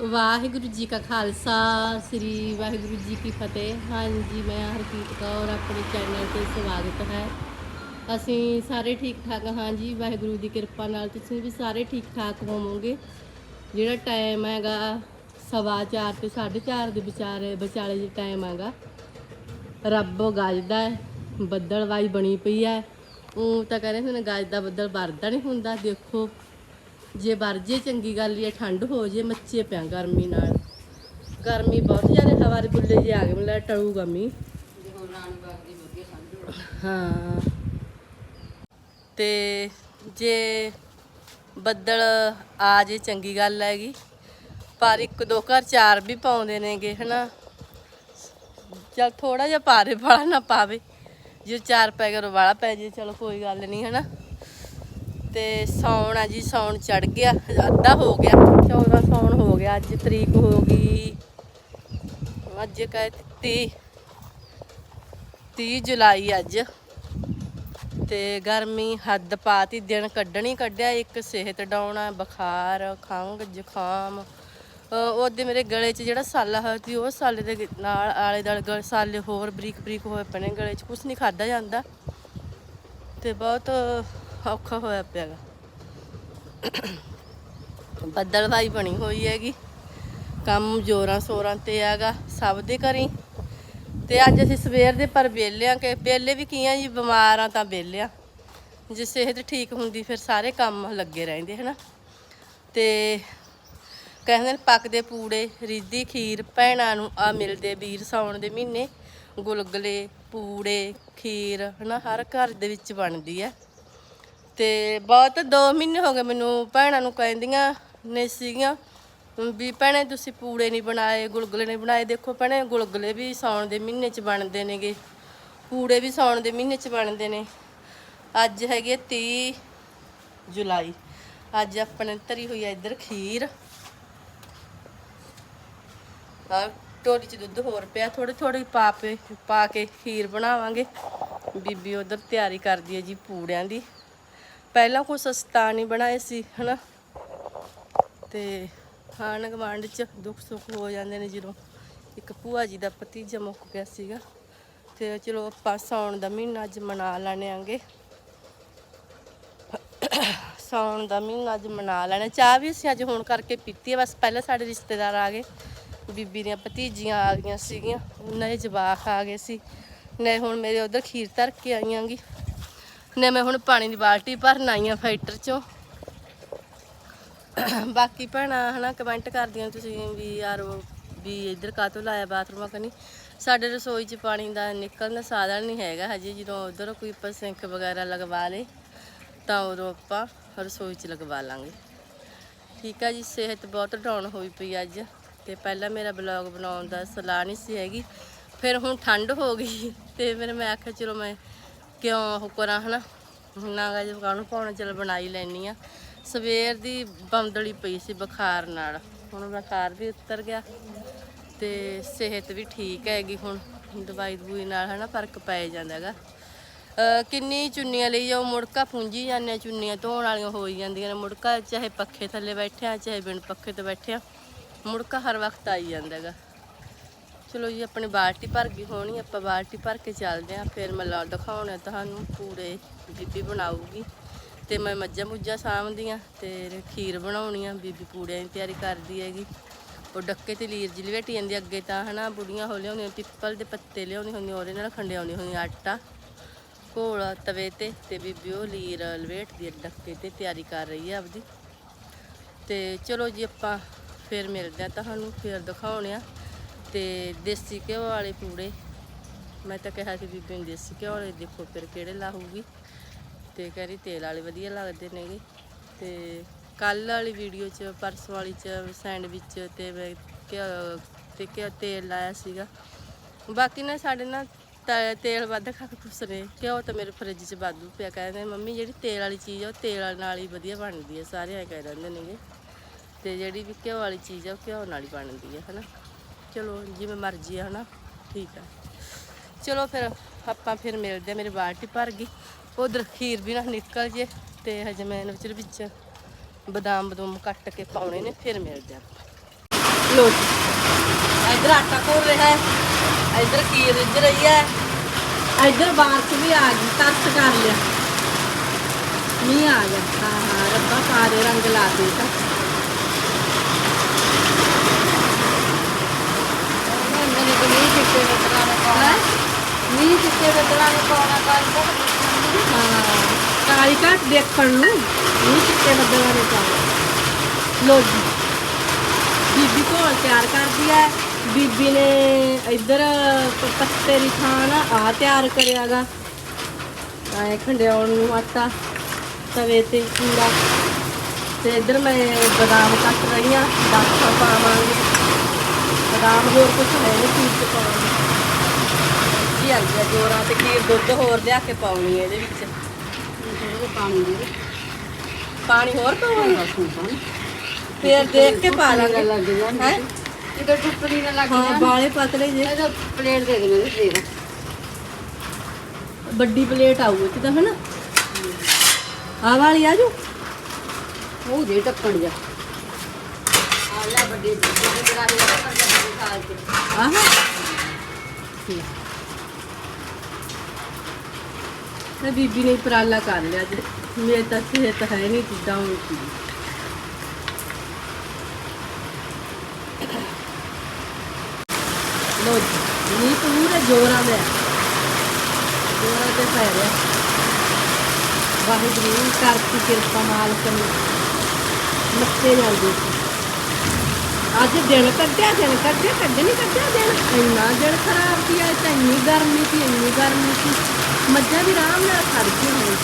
ਵਾਹਿਗੁਰੂ ਜੀ ਕਾ ਖਾਲਸਾ, ਸ੍ਰੀ ਵਾਹਿਗੁਰੂ ਜੀ ਕੀ ਫਤਿਹ। ਹਾਂਜੀ, ਮੈਂ ਹਰਪ੍ਰੀਤ ਕੌਰ, ਆਪਣੇ ਚੈਨਲ ਤੇ ਸਵਾਗਤ ਹੈ। ਅਸੀਂ ਸਾਰੇ ਠੀਕ ਠਾਕ ਹਾਂ ਜੀ ਵਾਹਿਗੁਰੂ ਦੀ ਕਿਰਪਾ ਨਾਲ ਤੁਸੀਂ ਵੀ ਸਾਰੇ ਠੀਕ ਠਾਕ ਹੋਵੋਗੇ। ਜਿਹੜਾ ਟਾਈਮ ਹੈਗਾ ਸਵਾ ਚਾਰ ਤੇ 4:30 ਦੇ ਵਿਚਾਰੇ, ਵਿਚਾਲੇ ਜੇ ਟਾਈਮ ਹੈਗਾ, ਰੱਬ ਗੱਜਦਾ ਹੈ, ਬੱਦਲਵਾਈ ਬਣੀ ਪਈ ਹੈ। ਉਹ ਤਾਂ ਕਹਿੰਦੇ ਹੁਣ ਗੱਜ ਦਾ ਬੱਦਲ ਵਰਦਾ ਨਹੀਂ ਹੁੰਦਾ, ਦੇਖੋ। ਜੇ ਵਰਜੇ ਚੰਗੀ ਗੱਲ ਹੀ ਹੈ ਠੰਡ ਹੋ ਜੇ ਮੱਚੇ ਪਿਆ ਗਰਮੀ ਨਾਲ। ਗਰਮੀ ਬਹੁਤ ਜ਼ਿਆਦਾ, ਹਵਾ ਦੇ ਬੁੱਲੇ ਜੇ ਆ ਗਏ ਮਤਲਬ ਟਲੂਗਾ ਮੀ ਹਾਂ। ਤੇ ਜੇ ਬੱਦਲ ਆ ਜੇ, ਚੰਗੀ ਗੱਲ ਹੈਗੀ। ਪਰ ਇੱਕ ਦੋ ਘਰ ਚਾਰ ਵੀ ਪਾਉਂਦੇ ਨੇਗੇ, ਹਨਾ। ਚਲ ਥੋੜਾ ਜਿਹਾ ਪਾਰੇ ਵਾਲਾ ਨਾ ਪਾਵੇ। ਜੇ ਚਾਰ ਪੈ ਗਿਆ ਵਾਲਾ ਪੈ ਜੇ, ਚਲੋ ਕੋਈ ਗੱਲ ਨਹੀਂ, ਹਨਾ। ਤੇ ਸੌਣ ਆ ਜੀ ਸੌਣ ਚੜ ਗਿਆ, ਅੱਧਾ ਹੋ ਗਿਆ 14 ਸੌਣ ਹੋ ਗਿਆ, ਅੱਜ ਤਰੀਕ ਹੋ ਗਈ, ਅੱਜ ਕਹੇ 30 30 ਜੁਲਾਈ ਅੱਜ। ਤੇ ਗਰਮੀ ਹੱਦ ਪਾਤੀ, ਦਿਨ ਕੱਢਣੀ ਕੱਢਿਆ, ਇੱਕ ਸਿਹਤ ਡਾਉਣਾ, ਬੁਖਾਰ, ਖੰਘ, ਜ਼ੁਕਾਮ। ਉਹਦੇ ਮੇਰੇ ਗਲੇ 'ਚ ਜਿਹੜਾ ਸਾਲਾ ਹੋਇਆ ਸੀ ਉਹ ਸਾਲੇ ਦੇ ਨਾਲ ਆਲੇ ਦੁਆਲੇ ਗਲ, ਸਾਲੇ ਹੋਰ ਬਰੀਕ ਬਰੀਕ ਹੋਏ ਪਏ ਗਲੇ 'ਚ ਕੁਝ ਨਹੀਂ ਖਾਦਾ ਜਾਂਦਾ। ਤੇ ਬਹੁਤ ਔਖਾ ਹੋਇਆ ਪਿਆ ਗਾ। ਬੱਦਲਵਾਈ ਬਣੀ ਹੋਈ ਹੈਗੀ। ਕੰਮ ਜੋਰਾਂ ਸੋਰਾਂ ਤੇ ਹੈਗਾ ਸਭ ਦੇ ਘਰੀ। ਤੇ ਅੱਜ ਅਸੀਂ ਸਵੇਰ ਦੇ ਪਰ ਵਿਹਲਿਆਂ ਕਿ ਵਿਹਲੇ ਵੀ ਕੀ ਆ ਜੀ, ਬਿਮਾਰ ਆ ਤਾਂ ਵਿਹਲਿਆਂ। ਜੇ ਸਿਹਤ ਠੀਕ ਹੁੰਦੀ ਫਿਰ ਸਾਰੇ ਕੰਮ ਲੱਗੇ ਰਹਿੰਦੇ, ਹਨਾ। ਤੇ ਕਹਿੰਦੇ ਨੇ ਪੱਕਦੇ ਪੂੜੇ ਰਿੱਧੀ ਖੀਰ ਭੈਣਾਂ ਨੂੰ ਆ ਮਿਲਦੇ ਵੀਰ ਸਾਉਣ ਦੇ ਮਹੀਨੇ। ਗੁਲਗਲੇ, ਪੂੜੇ, ਖੀਰ, ਹਨਾ, ਹਰ ਘਰ ਦੇ ਵਿੱਚ ਬਣਦੀ ਹੈ ਤੇ ਬਹੁਤ 2 ਮਹੀਨੇ ਹੋ ਗਏ ਮੈਨੂੰ ਭੈਣਾਂ ਨੂੰ ਕਹਿੰਦੀਆਂ ਨੇ ਸੀਗੀਆਂ। ਵੀ ਭੈਣੇ ਤੁਸੀਂ ਪੂੜੇ ਨਹੀਂ ਬਣਾਏ, ਗੁਲਗੁਲੇ ਨਹੀਂ ਬਣਾਏ। ਦੇਖੋ ਭੈਣੇ, ਗੁਲਗੁਲੇ ਵੀ ਸਾਉਣ ਦੇ ਮਹੀਨੇ 'ਚ ਬਣਦੇ ਨੇਗੇ। ਪੂੜੇ ਵੀ ਸਾਉਣ ਦੇ ਮਹੀਨੇ 'ਚ ਬਣਦੇ ਨੇ। ਅੱਜ ਹੈਗੇ ਹੈ 30 ਜੁਲਾਈ। ਅੱਜ ਆਪਣੇ ਧਰੀ ਹੋਈ ਹੈ ਇੱਧਰ ਖੀਰ। ਆ ਟੋਲੀ 'ਚ ਦੁੱਧ ਹੋਰ ਪਿਆ ਥੋੜੀ ਥੋੜੀ ਪਾ ਪੇ, ਪਾ ਕੇ ਖੀਰ ਬਣਾਵਾਂਗੇ। ਬੀਬੀ ਉਧਰ ਤਿਆਰੀ ਕਰਦੀ ਹੈ ਜੀ ਪੂੜਿਆਂ ਦੀ। ਪਹਿਲਾਂ ਕੋਈ ਸਸਤਾ ਨਹੀਂ ਬਣਾਏ ਸੀ, ਹਨਾ? ਤੇ ਖਾਣ ਗਵਾਂਡ ਚ ਦੁੱਖ ਸੁੱਖ ਹੋ ਜਾਂਦੇ ਨੇ ਜਦੋਂ ਇੱਕ ਭੂਆ ਜੀ ਦਾ ਭਤੀਜਾ ਮੁੱਕ ਗਿਆ ਸੀਗਾ। ਤੇ ਚਲੋ ਆਪਾਂ ਸਾਉਣ ਦਾ ਮਹੀਨਾ ਅੱਜ ਮਨਾ ਲੈਣੇ ਆਂਗੇ। ਸਾਉਣ ਦਾ ਮਹੀਨਾ ਅੱਜ ਮਨਾ ਲੈਣਾ। ਚਾਹ ਵੀ ਅਸੀਂ ਅੱਜ ਹੁਣ ਕਰਕੇ ਪੀਤੀ ਹੈ ਬਸ ਪਹਿਲਾਂ ਸਾਡੇ ਰਿਸ਼ਤੇਦਾਰ ਆ ਗਏ। ਬੀਬੀ ਦੀਆਂ ਭਤੀਜੀਆਂ ਆ ਗਈਆਂ ਸੀਗੀਆਂ। ਉਹਨਾਂ ਦੇ ਜਵਾਕ ਆ ਗਏ ਸੀ। ਨੇ ਹੁਣ ਮੇਰੇ ਉਧਰ ਖੀਰ ਧਰ ਕੇ ਆਈਆਂਗੀ। ਨੇ ਮੈਂ ਹੁਣ ਪਾਣੀ ਦੀ ਬਾਲਟੀ ਭਰਨ ਆਈ ਆ ਫਾਈਟਰ ਚੋਂ। ਬਾਕੀ ਭੈਣਾਂ, ਹਨਾ ਕਮੈਂਟ ਕਰਦੀਆਂ ਤੁਸੀਂ ਵੀ ਯਾਰ ਉਹ ਵੀ ਇੱਧਰ ਕਾਹਤੋਂ ਲਾਇਆ ਬਾਥਰੂਮ ਕਨੀ ਸਾਡੇ ਰਸੋਈ 'ਚ ਪਾਣੀ ਦਾ ਨਿਕਲਣ ਦਾ ਸਾਧਨ ਨਹੀਂ ਹੈਗਾ ਹਜੇ, ਜਦੋਂ ਉਧਰ ਕੋਈ ਆਪਾਂ ਸਿੰਕ ਵਗੈਰਾ ਲਗਵਾ ਲੇ, ਤਾਂ ਉਦੋਂ ਆਪਾਂ ਰਸੋਈ 'ਚ ਲਗਵਾ ਲਾਂਗੇ। ਠੀਕ ਆ ਜੀ, ਸਿਹਤ ਬਹੁਤ ਡਾਊਨ ਹੋਈ ਪਈ ਅੱਜ ਤੇ ਪਹਿਲਾਂ ਮੇਰਾ ਬਲੌਗ ਬਣਾਉਣ ਦਾ ਸਲਾਹ ਨਹੀਂ ਸੀ ਹੈਗੀ, ਫਿਰ ਹੁਣ ਠੰਡ ਹੋ ਗਈ ਤੇ ਫਿਰ ਮੈਂ ਆਖਿਆ, ਚਲੋ ਮੈਂ ਕਿਉਂ ਉਹ ਕਰਾਂ ਹਨਾ? ਨਾਗਾ ਜੇ ਕਾਹਨੂੰ ਪਾਉਣਾ ਚਲ ਬਣਾਈ ਲੈਣੀ ਆ। ਸਵੇਰ ਦੀ ਬੰਦਲੀ ਪਈ ਸੀ ਬੁਖਾਰ ਨਾਲ। ਹੁਣ ਬੁਖਾਰ ਵੀ ਉਤਰ ਗਿਆ ਤੇ ਸਿਹਤ ਵੀ ਠੀਕ ਹੈਗੀ ਹੁਣ ਦਵਾਈ ਦਵੂਈ ਨਾਲ ਹਨਾ? ਫ਼ਰਕ ਪੈ ਜਾਂਦਾ ਹੈਗਾ। ਕਿੰਨੀ ਚੁੰਨੀਆਂ ਲਈ ਜਾਓ ਮੁੜਕਾ ਪੁੰਜੀ ਜਾਂਦੇ ਆ, ਚੁੰਨੀਆਂ ਧੋਣ ਵਾਲੀਆਂ ਹੋਈ ਜਾਂਦੀਆਂ ਨੇ। ਮੁੜਕਾ ਚਾਹੇ ਪੱਖੇ ਥੱਲੇ ਬੈਠਿਆ ਚਾਹੇ ਬਿਨ ਪੱਖੇ ਤੇ ਬੈਠਿਆ ਮੁੜਕਾ ਹਰ ਵਕਤ ਆਈ ਜਾਂਦਾ ਹੈਗਾ। ਚਲੋ ਜੀ, ਆਪਣੀ ਬਾਲਟੀ ਭਰ ਗਈ ਹੋਣੀ, ਆਪਾਂ ਬਾਲਟੀ ਭਰ ਕੇ ਚੱਲਦੇ ਆਂ ਫਿਰ ਮੈਂ ਲਾ ਦਿਖਾਉਣਾ ਤੁਹਾਨੂੰ ਪੂੜੇ ਬੀਬੀ ਬਣਾਊਗੀ। ਤੇ ਮੈਂ ਮੱਝਾਂ ਮੁੱਝਾਂ ਸਾਂਭਦੀਆਂ ਤੇ ਖੀਰ ਬਣਾਉਣੀ ਆ, ਬੀਬੀ ਪੂੜਿਆਂ ਦੀ ਤਿਆਰੀ ਕਰਦੀ ਹੈਗੀ। ਉਹ ਡੱਕੇ ਤੇ ਲੀਰ ਜੀ ਲਵੇਟੀ ਜਾਂਦੀ ਅੱਗੇ ਤਾਂ, ਹਨਾ, ਬੁੜੀਆਂ ਹੋ ਲਿਆਉਂਦੀਆਂ, ਪਿੱਪਲ ਦੇ ਪੱਤੇ ਲਿਆਉਂਦੀਆਂ ਹੁੰਦੀਆਂ ਉਹਦੇ ਨਾਲ ਖੰਡਿਆਉਂਦੀ ਹੁੰਦੀ ਆਟਾ। ਘੋਲ, ਤਵੇ ਤੇ ਤੇ ਬੀਬੀ ਉਹ ਲੀਰ ਲਵੇਟਦੀ ਹੈ ਡੱਕੇ ਤੇ ਤਿਆਰੀ ਕਰ ਰਹੀ ਹੈ ਆਪਦੀ। ਤੇ ਚਲੋ ਜੀ, ਆਪਾਂ ਫਿਰ ਮਿਲਦੇ ਆ ਤੁਹਾਨੂੰ, ਫਿਰ ਦਿਖਾਉਣੇ ਆ। ਤੇ ਦੇਸੀ ਘਿਓ ਵਾਲੇ ਪੂੜੇ। ਮੈਂ ਤਾਂ ਕਿਹਾ ਸੀ ਬੀਬੀ ਨੂੰ ਦੇਸੀ ਘਿਓ ਵਾਲੇ, ਦੇਖੋ ਫਿਰ ਕਿਹੜੇ ਲਾਹੂਗੀ ਤੇ ਕਹਿ ਰਹੀ ਤੇਲ ਵਾਲੇ ਵਧੀਆ ਲੱਗਦੇ ਨੇਗੇ। ਤੇ ਕੱਲ ਵਾਲੀ ਵੀਡੀਓ 'ਚ, ਪਰਸੋਂ ਵਾਲੀ 'ਚ ਸੈਂਡਵਿਚ ਤੇ ਮੈਂ ਘਿਓ, ਤੇ ਘਿਓ ਤੇਲ ਲਾਇਆ ਸੀਗਾ। ਬਾਕੀ ਨਾ ਸਾਡੇ ਨਾਲ ਤ- ਤੇਲ ਵੱਧ ਖਾ ਕੇ ਖੁਸ਼ ਨੇ। ਘਿਓ ਤਾਂ ਮੇਰੇ ਫਰਿੱਜ 'ਚ ਵਾਧੂ ਪਿਆ। ਕਹਿੰਦੇ ਮੰਮੀ ਜਿਹੜੀ ਤੇਲ ਵਾਲੀ ਚੀਜ਼ ਆ, ਉਹ ਤੇਲ ਨਾਲ ਹੀ ਵਧੀਆ ਬਣਦੀ ਹੈ ਸਾਰੇ ਐਂ ਕਹਿ ਰਹਿੰਦੇ ਨੇਗੇ। ਤੇ ਜਿਹੜੀ ਵੀ ਘਿਓ ਵਾਲੀ ਚੀਜ਼ ਆ, ਉਹ ਘਿਓ ਨਾਲ ਹੀ ਬਣਦੀ ਹੈ ਹਨਾ? ਚਲੋ ਜਿਵੇਂ ਮਰਜ਼ੀ ਆ, ਹਨਾ? ਠੀਕ ਆ। ਚਲੋ ਫਿਰ ਆਪਾਂ ਫਿਰ ਮਿਲਦੇ ਆ, ਮੇਰੀ ਬਾਲਟੀ ਭਰ ਗਈ। ਉਧਰ ਖੀਰ ਵੀ ਨਾ ਨਿਕਲ ਜੇ ਤੇ ਹਜੇ ਮੈਂ ਇਹਨਾਂ ਵਿੱਚ ਵਿੱਚ ਬਦਾਮ ਬਦੂਮ ਕੱਟ ਕੇ ਪਾਉਣੇ ਨੇ, ਫਿਰ ਮਿਲਦੇ ਆ ਲੋ ਜੀ, ਇੱਧਰ ਆਟਾ ਕੋਲ ਰਿਹਾ ਹੈ, ਇੱਧਰ ਖੀਰ ਰਿੱਝ ਰਹੀ ਹੈ, ਇੱਧਰ ਬਾਰਿਸ਼ ਵੀ ਆ ਗਈ, ਤਰਸ ਕਰ ਲਿਆ। ਮੀਂਹ ਆ ਗਿਆ। ਹਾਂ ਹਾਂ, ਰੱਬਾ ਸਾਰੇ ਰੰਗ ਲਾ ਦੇ ਤਾਂ ਮੈਨੂੰ ਤਾਂ ਨਹੀਂ ਕਿਤੇ ਬਤਰਾ ਨੂੰ ਪਾਉਣਾ ਹੈਂ? ਨਹੀਂ ਕਿਤੇ ਬਤਰਾ ਨੂੰ ਪਾਉਣਾ ਕਰ ਹਾਂ। ਕਾਲੀ ਘਾਟ ਦੇਖਣ ਨੂੰ ਨਹੀਂ ਕਿਤੇ ਬੱਦਲਾਂ ਬੀਬੀ ਘੋਲ ਤਿਆਰ ਕਰਦੀ ਹੈ। ਬੀਬੀ ਨੇ ਇੱਧਰ ਪੱਤੇ ਦੀ ਥਾਂ ਆ ਤਿਆਰ ਕਰਿਆਗਾ ਐ ਖੰਡਿਆਉਣ ਨੂੰ ਆਟਾ, ਤਵੇ ਤੇ ਪੂਰਾ। ਤੇ ਇੱਧਰ ਮੈਂ ਬਦਾਮ ਕੱਟ ਰਹੀ ਹਾਂ ਦਾਖਾ ਪਾਵਾਂਗੇ। ਬਦਾਮ ਹੋਰ ਕੁਝ ਹੈ ਨਹੀਂ ਖੀਰ ਪਾਵਾਂਗੇ। ਪਾਉਣੀ ਜੀ ਆ ਜੋਰਾਂ ਤੇ ਖੀਰ ਦੁੱਧ ਹੋਰ ਲਿਆ ਕੇ ਪਾਉਣੀ ਹੈ ਇਹਦੇ ਵਿੱਚ। ਥੋੜਾ ਪਾਣੀ ਦੇ ਪਾਣੀ ਹੋਰ ਪਾਉਣੀ ਫੇਰ ਦੇਖ ਕੇ ਪਾ ਲੱਗ। ਲਾਂਗੇ ਜਾਂਦੀ ਹੈਂ? ਕਿਤੇ ਟੁੱਟਣੀ ਨਾ ਲੱਗ ਹਾਂ ਬਾਲੇ ਪਤਲੇ ਜੇ। ਇਹਦਾ ਪਲੇਟ ਦੇ ਦੇ ਮੈਨੂੰ ਦੇ ਵੱਡੀ ਪਲੇਟ ਆਊ ਇਹ ਤਾਂ ਹਨਾ? ਆ ਵਾਲੀ ਆ ਜੂ? ਉਹ ਦੇ ਟੱਕਣ ਜਾ। ਆ ਲੈ ਵੱਡੇ ਕਰਾਹੀ ਦਾ ਟੱਕਣ ਜਾ ਆਹ ਤੇ ਬੀਬੀ ਨੇ ਉਪਰਾਲਾ ਕਰ ਲਿਆ ਜੀ ਮੇਰੇ ਤਾਂ ਸਿਹਤ ਹੈ ਨਹੀਂ ਜਿੱਦਾਂ ਹੁਣ ਸੀ। ਲੋ ਜੀ ਨੀ ਜੋਰਾਂ ਦੇ ਜੋਰਾਂ ਤੇ ਪੈ ਰਿਹਾ। ਵਾਹਿਗੁਰੂ ਕਰਤੀ ਕਿਰਪਾ ਮਾਲਕ ਨੇ ਮੱਥੇ ਜਾਂਦੇ ਸੀ ਅੱਜ ਦਿਨ ਕੱਢਿਆ ਦਿਨ ਕੱਢਿਆ ਕੱਢ ਨਹੀਂ ਕੱਢਿਆ ਦਿਨ। ਇੰਨਾ ਦਿਨ ਖਰਾਬ ਸੀ ਅੱਜ ਤਾਂ ਇੰਨੀ ਗਰਮੀ ਸੀ ਇੰਨੀ ਗਰਮੀ ਸੀ। ਮੱਝਾਂ ਵੀ ਆਰਾਮ ਨਾਲ ਖੜ ਕੇ ਹੋਏ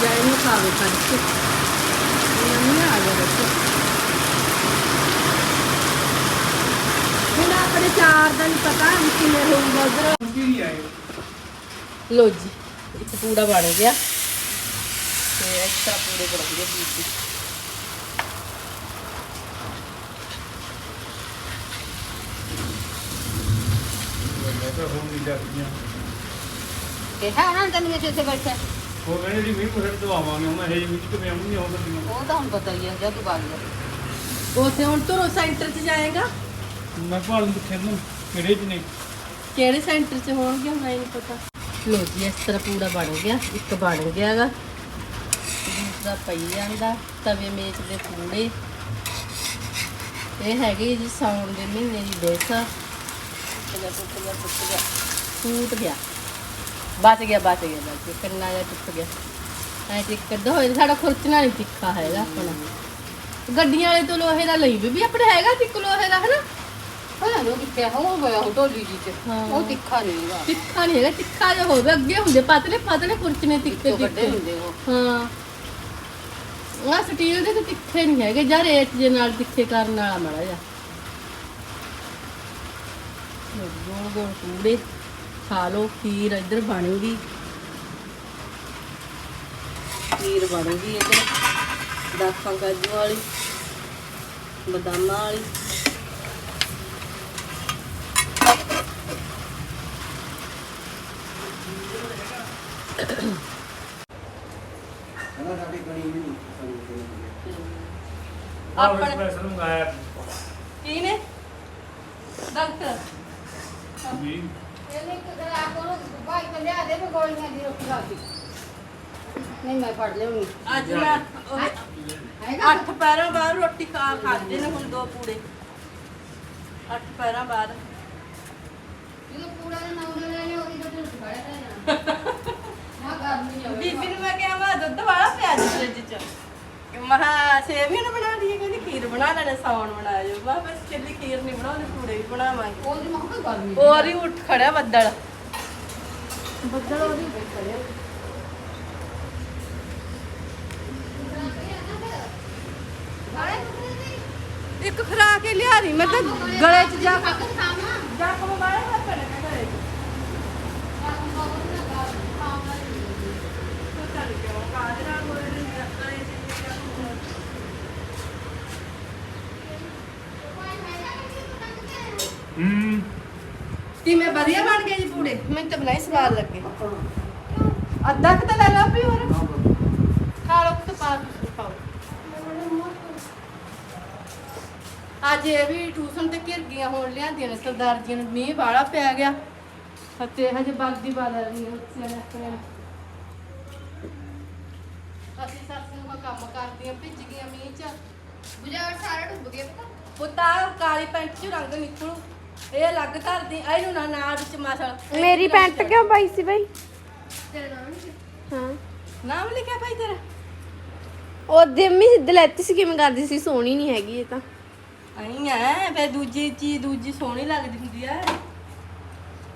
ਜੈ ਨੂੰ ਖਾਵੇ ਖੜ ਕੇ। ਨਮੀ ਆ ਗਿਆ ਬੱਚਾ। ਹੁਣ ਆਪਣੇ ਚਾਰ ਦਾ ਨਹੀਂ ਪਤਾ ਵੀ ਕਿਵੇਂ ਹੋਊਗਾ ਉਧਰ। ਲੋ ਜੀ ਇੱਕ ਪੂੜਾ ਬਣ ਗਿਆ। ਤੇ ਐਕਸਟਰਾ ਪੂੜੇ ਬਣ ਗਏ ਬੀਬੀ ਮੈਂ ਤਾਂ ਹੁਣ ਨਹੀਂ ਜਾਂਦੀਆਂ ਕਿਹਾ ਉਹਨਾਂ ਨੇ ਤੈਨੂੰ ਵੀ ਇੱਥੇ ਬੈਠਾ? ਉਹ ਕਹਿੰਦੇ ਜੀ ਮੀਂਹ ਕੋਹੜ ਤੋਂ ਆਵਾਂਗੇ ਹੁਣ ਇਹ ਮੀਂਹ ਕਿਵੇਂ ਆਉਂਗੀ ਹੋ ਸਕਦੀ ਉਹ ਤਾਂ ਹੁਣ ਪਤਾ ਹੀ ਹੈ ਜਦ ਬਾਗ ਜਾ ਉਥੇ ਹੁਣ ਤੋਂ ਸੈਂਟਰ 'ਚ ਜਾਏਗਾ? ਮੈਂ ਭਾਲ ਨੂੰ ਪੁੱਛਿਆ ਨੂੰ? ਕਿਹੜੇ ਚ ਨੇ? ਕਿਹੜੇ ਸੈਂਟਰ 'ਚ ਹੋਣਗੇ ਹੁਣ ਨਹੀਂ ਪਤਾ। ਲੋ ਜੀ ਇਸ ਤਰ੍ਹਾਂ ਪੂਰਾ ਬਣ ਗਿਆ ਇੱਕ ਬਣ ਗਿਆਗਾ ਦੂਸਰਾ ਪਈ ਜਾਂਦਾ ਤਵੇ ਮੇਚ ਦੇ ਪੂੜੇ ਇਹ ਹੈਗੇ ਜੀ ਸਾਉਣ ਦੇ ਮਹੀਨੇ ਦੀ ਡਿਸ਼। ਗਿਆ ਟੁੱਟ ਗਿਆ ਟੁੱਟ ਗਿਆ। ਟੁੱਟ ਗਿਆ। ਬਚ ਗਿਆ ਬਚ ਗਿਆ ਬਚ ਗਿਆ। ਕੰਨਾ ਜਿਹਾ ਟੁੱਟ ਗਿਆ। ਐ ਤੇ ਕੱਢੋ ਹੋਏ ਸਾਡਾ ਖੁਰਚਣਾ ਨਹੀਂ ਤਿੱਖਾ ਹੈਗਾ ਆਪਣਾ। ਗੱਡੀਆਂ ਵਾਲੇ ਤੋਂ ਲੋਹੇ ਦਾ ਲਈ ਵੀ ਆਪਣੇ ਹੈਗਾ ਤਿੱਕ ਲੋਹੇ ਦਾ ਹਨਾ? ਹਾਂ ਉਹ ਕਿੱਥੇ ਹੋ ਗਿਆ ਉਹ ਢੋਲੀ ਜੀ ਚ। ਹਾਂ। ਉਹ ਤਿੱਖਾ ਨਹੀਂ ਹੈਗਾ। ਤਿੱਖਾ ਨਹੀਂ ਹੈਗਾ ਤਿੱਖਾ ਜਿਹਾ ਹੋਵੇ ਅੱਗੇ ਹੁੰਦੇ ਪਤਲੇ ਪਤਲੇ ਖੁਰਚਣੇ ਤਿੱਖੇ ਤੋਂ ਵੱਡੇ ਤਿੱਖੇ ਹੁੰਦੇ ਉਹ। ਹਾਂ। ਆ ਸਟੀਲ ਦੇ ਤਾਂ ਤਿੱਖੇ ਨਹੀਂ ਹੈਗੇ ਜਾਂ ਰੇਟ ਦੇ ਨਾਲ ਤਿੱਖੇ ਕਰਨ ਵਾਲਾ ਮਾੜਾ ਜੀ, ਗੋਲ ਗੋਲ ਪੂੜੇ ਖਾ ਲਓ ਖੀਰ ਇੱਧਰ ਬਣ ਗਈ। ਖੀਰ ਬਣ ਗਈ ਇੱਧਰ ਦਾਖਾਂ ਕਾਜੂ ਵਾਲੀ ਬਦਾਮਾਂ ਵਾਲੀ। ਆਪਣੇ ਆਪਣੇ ਸਪੈਸ਼ਲ ਮੰਗਾਇਆ। ਕੀ ਨੇ? ਡਾਕਟਰ ਜੀ ਇਹਨੇ ਇੱਕ ਗਲਾ ਕੋਲ ਭਾਈ ਤੇ ਲਿਆ ਦੇ ਵੀ ਗੋਲੀਆਂ ਦੀ ਰੋਟੀ ਖਾ ਕੇ ਨਹੀਂ ਮੈਂ ਫੜ ਲਿਆਉਣੀ ਅੱਜ ਮੈਂ ਹੈਗਾ? ਅੱਠ ਪੈਰਾਂ ਬਾਅਦ ਰੋਟੀ ਖਾ ਖਾਦੇ ਨੇ ਹੁਣ ਦੋ ਪੂੜੇ। ਅੱਠ ਪੈਰਾਂ ਬਾਅਦ। ਜਦੋਂ ਪੂਰਾ ਦਾ ਨਾਮ ਲੈ ਲਿਆ ਉਹਦੀ ਤਾਂ ਢਿੱਡ ਫੜਿਆ ਰਹਿਣਾ ਮਾ ਗਰਮੀ ਆਵੇ ਬੀਬੀ ਨੂੰ ਮੈਂ ਕਿਹਾ ਵਾ ਦੁੱਧ ਵਾਲਾ ਪਿਆ ਜੀ ਫ੍ਰਿਜ ਚ। ਮਹਾ ਸੇਵੀਆਂ ਨਾ ਬਣਾ ਲਈਏ ਕਹਿੰਦੀ ਖੀਰ ਬਣਾ ਲੈਣੇ ਸੌਣ ਬਣਾ ਜੋ ਮੈਂ ਬਸ ਚੱਲੀ ਖੀਰ ਨਹੀਂ ਬਣਾਉਂਦੇ ਪੂੜੇ ਵੀ ਬਣਾਵਾਂਗੇ। ਉਹਦੀ ਮਾਂ ਕੋਈ ਗਰਮੀ ਹੋਰ ਹੀ ਉੱਠ ਖੜਿਆ ਬੱਦਲ। ਬੱਦਲ ਉਹਦੀ ਬੈਠੇ ਇੱਕ ਖਰਾ ਕੇ ਲਿਆ ਰਹੀ ਮੈਂ ਤਾਂ ਗਲੇ 'ਚ ਜਾ ਖਾਣਾ ਜਾ ਕੇ ਮੋਬਾਈਲ ਹੱਥ ਕਰੇ ਘਰੇ ਪਤਾ ਨਹੀਂ ਕਿਉਂ ਕਾਜਰਾ ਹੋਏ ਨੇ ਗਲੇ 'ਚ ਜਾ ਹੂੰ ਕਿਵੇਂ ਵਧੀਆ ਬਣ ਗਏ ਜੀ ਪੂੜੇ? ਮੈਨੂੰ ਤਾਂ ਬਣਾਈ ਸਵਾਦ ਲੱਗੇ। ਅੱਧਾ ਕੁ ਤਾਂ ਲੈ ਲਾ ਵੀ ਹੋਰ। ਖਾ ਲਓ ਤਾਂ ਪਾ ਪਾਓ ਅੱਜ ਇਹ ਵੀ ਟਿਊਸ਼ਨ ਤੇ ਘਿਰ ਗਈਆਂ ਹੋਣ ਲਿਆਂਦੀਆਂ ਨੇ ਸਰਦਾਰ ਜੀ ਨੂੰ ਮੀਂਹ ਬਾਲਾ ਪੈ ਗਿਆ। ਅਤੇ ਹਜੇ ਬਾਗਦੀ ਬਾਲਾ ਰਹੀ ਬੱਚਿਆਂ ਨੇ ਆਪਣੇ ਨੂੰ। ਅਸੀਂ ਸੱਸ ਨੂੰ ਕੰਮ ਕਰਦੀਆਂ ਭਿੱਜ ਗਈਆਂ ਮੀਂਹ ਚ। ਬੁਝਾਰ ਸਾਰਾ ਡੁੱਬ ਗਿਆ ਪਤਾ ਪੁੱਤਾ ਕਾਲੀ ਪੈਂਟ ਚ ਰੰਗ ਨਿਕਲੂ। ਇਹ ਅਲੱਗ ਧਰਦੀ ਇਹਨੂੰ ਨਾ ਨਾਲ ਵਿੱਚ ਮਸਲ ਮੇਰੀ ਪੈਂਟ ਕਿਉਂ ਪਾਈ ਸੀ ਬਾਈ? ਤੇਰਾ ਨਾਮ ਨਹੀਂ ਹਾਂ। ਨਾਮ ਲਿਖਿਆ ਭਾਈ ਤੇਰਾ? ਉਹ ਦਿਮੀ ਸਿੱਧ ਲੈਤੀ ਸੀ ਕਿਵੇਂ ਕਰਦੀ ਸੀ ਸੋਹਣੀ ਨਹੀਂ ਹੈਗੀ ਇਹ ਤਾਂ। ਅਹੀਂ ਐ ਫੇ ਦੂਜੀ ਚੀਜ਼ ਦੂਜੀ ਸੋਹਣੀ ਲੱਗਦੀ ਹੁੰਦੀ ਐ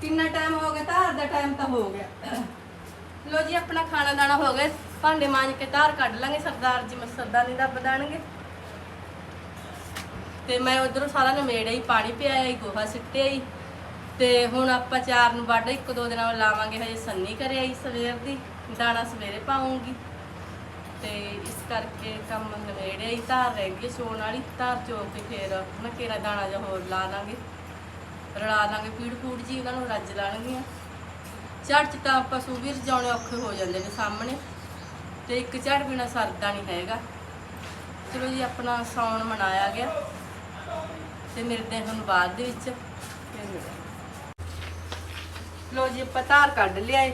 ਕਿੰਨਾ ਟਾਈਮ ਹੋ ਗਿਆ ਧਾਰ ਦਾ ਟਾਈਮ ਤਾਂ ਹੋ ਗਿਆ। ਲੋ ਜੀ ਆਪਣਾ ਖਾਣਾ ਦਾਣਾ ਹੋ ਗਿਆ। ਭਾਂਡੇ ਮਾਂਜ ਕੇ ਧਾਰ ਕੱਢ ਲਾਂਗੇ ਸਰਦਾਰ ਜੀ ਮਸਰਦਾਨੀ ਦਾ ਬਦਾਣਗੇ ਤੇ ਮੈਂ ਉਧਰੋਂ ਸਾਰਾ ਨਵੇੜਿਆ ਹੀ ਪਾਣੀ ਪਿਆਇਆ ਹੀ ਗੋਹਾ ਸਿੱਟਿਆ ਹੀ ਤੇ ਹੁਣ ਆਪਾਂ ਚਾਰ ਨੂੰ ਵੱਢ, ਇੱਕ ਦੋ ਦਿਨਾਂ ਬਾਅਦ ਲਾਵਾਂਗੇ, ਹਜੇ ਸੰਨੀ ਕਰਿਆ ਹੀ ਸਵੇਰ ਦੀ, ਦਾਣਾ ਸਵੇਰੇ ਪਾਉਂਗੀ। ਤੇ ਇਸ ਕਰਕੇ ਕੰਮ ਨਵੇੜਿਆ ਹੀ ਧਾਰ ਰਹਿ ਗਈ ਸੋਣ ਵਾਲੀ, ਧਾਰ ਚੋ ਕੇ ਫੇਰ ਮਕੇਰਾ ਦਾਣਾ ਜਿਹਾ ਹੋਰ ਲਾ ਦਾਂਗੇ ਰਲਾ ਦਾਂਗੇ ਪੀੜ ਪੂੜ ਜੀ ਉਹਨਾਂ ਨੂੰ ਰੱਜ ਲਾਣਗੀਆਂ ਝੜ ਚ ਤਾਂ ਆਪਾਂ ਵੀ ਰਜਾਉਣੇ ਔਖੇ ਹੋ ਜਾਂਦੇ ਨੇ ਸਾਹਮਣੇ। ਤੇ ਇੱਕ ਝੜ ਬਿਨਾ ਸਰਦਾ ਨਹੀਂ ਹੈਗਾ। ਚਲੋ ਜੀ, ਆਪਣਾ ਸੌਣ ਮਨਾਇਆ ਗਿਆ। ਤੇ ਮਿਲਦੇ ਹਾਂ ਹੁਣ ਬਾਅਦ ਦੇ ਵਿੱਚ ਫਿਰ ਮਿਲਾਂਗੇ। ਲੋ ਜੀ, ਆਪਾਂ ਧਾਰ ਕੱਢ ਲਿਆਏ।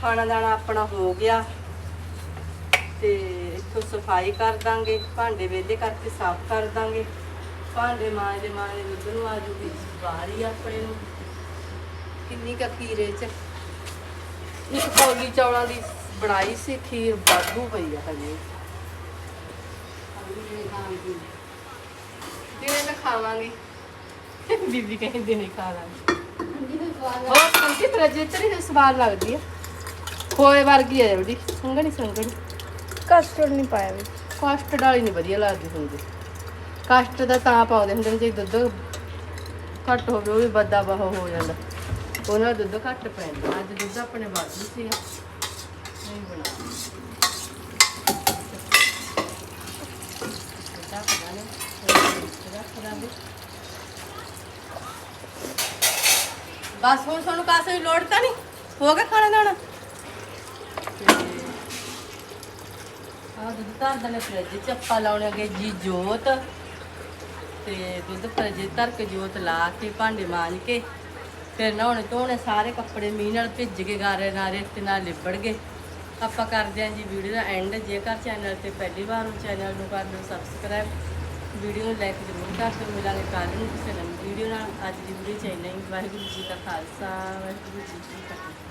ਖਾਣਾ ਦਾਣਾ ਆਪਣਾ ਹੋ ਗਿਆ। ਤੇ ਇੱਥੋਂ ਸਫ਼ਾਈ ਕਰ ਦਾਂਗੇ, ਭਾਂਡੇ ਵੇਲੇ ਕਰਕੇ ਸਾਫ਼ ਕਰ ਦਾਂਗੇ। ਭਾਂਡੇ ਮਾਂਜਦੇ ਮਾਂਜਦੇ ਦੁੱਧ ਨੂੰ ਆ ਜੂਗੀ, ਬਾਹਰ ਆਪਣੇ ਨੂੰ। ਕਿੰਨੀ ਕੁ ਖੀਰੇ ਚ। ਇੱਕ ਕੋਲੀ ਚੌਲਾਂ ਦੀ ਬਣਾਈ ਸੀ, ਖੀਰ ਵਾਧੂ ਪਈ ਆ ਹਜੇ। ਦਿਨੇ ਮੈਂ ਖਾਵਾਂਗੇ। ਬੀਬੀ ਕਹਿੰਦੀ ਨਹੀਂ ਖਾ ਲਾਂਗੇ। ਹੋਰ ਸੰਕੀ ਤਰ੍ਹਾਂ ਜਿੱਤਰੀ ਸਵਾਦ ਲੱਗਦੀ ਆ। ਖੋਏ ਵਰਗੀ ਆ ਜਿਹੜੀ ਸੰਗਣੀ ਸੰਗਣੀ ਕਸਟਰਡ ਨਹੀਂ ਪਾਇਆ ਵਿੱਚ। ਕਸਟਰਡ ਵਾਲੀ ਨਹੀਂ ਵਧੀਆ ਲੱਗਦੀ ਹੁੰਦੀ। ਕਸਟਰਡ ਦਾ ਤਾਂ ਪਾਉਂਦੇ ਹੁੰਦੇ ਨੇ ਜੇ ਦੁੱਧ ਘੱਟ ਹੋਵੇ ਉਹ ਵੀ ਬੱਦਾ ਬਾਹ ਹੋ ਜਾਂਦਾ। ਉਹਨਾਂ ਦਾ ਦੁੱਧ ਘੱਟ ਪੈਂਦਾ। ਅੱਜ ਦੁੱਧ ਆਪਣੇ ਵਾਧੂ ਸੀ ਨਹੀਂ ਬਣਾ ਰੱਖ ਦਾਂਗੇ ਬਸ ਹੁਣ ਤੁਹਾਨੂੰ ਕਾਸੇ ਦੀ ਲੋੜ ਤਾਂ ਨਹੀਂ? ਹੋ ਗਿਆ ਖਾਣਾ ਦਾਣਾ? ਆ ਦੁੱਧ ਧਰ ਦਨੇ ਫ੍ਰਿਜ ਚ ਆਪਾਂ ਲਾਉਣਗੇ ਜੀ ਜੋਤ ਤੇ ਦੁੱਧ ਫ੍ਰਿਜ ਧਰ ਕੇ ਜੋਤ ਲਾ ਕੇ ਭਾਂਡੇ ਮਾਂਜ ਕੇ ਫਿਰ ਨਹਾਉਣੇ ਧੋਣੇ, ਸਾਰੇ ਕੱਪੜੇ ਮੀਂਹ ਨਾਲ ਭਿੱਜ ਕੇ ਗਾਰੇ ਨਾਲ ਰੇਤੇ ਨਾਲ ਲਿਬੜ ਗਏ। ਆਪਾਂ ਕਰਦੇ ਹਾਂ ਜੀ ਵੀਡੀਓ ਦਾ ਐਂਡ ਜੇਕਰ ਚੈਨਲ ਤੇ ਪਹਿਲੀ ਵਾਰ ਹੋ ਚੈਨਲ ਨੂੰ ਕਰ ਦਿਓ ਸਬਸਕ੍ਰਾਈਬ ਵੀਡੀਓ ਨੂੰ ਲਾਈਕ ਜ਼ਰੂਰ ਕਰ ਦਿਓ। ਮਿਲਾਂਗੇ ਕੱਲ੍ਹ ਨੂੰ ਕਿਸੇ ਨਵੀਂ ਵੀਡੀਓ ਨਾਲ। ਅੱਜ ਦੀ ਵੀਡੀਓ ਚਾਹੀਦਾ ਵਾਹਿਗੁਰੂ ਜੀ ਦਾ ਖਾਲਸਾ। ਵਾਹਿਗੁਰੂ ਜੀ ਕੀ ਫਤਿਹ।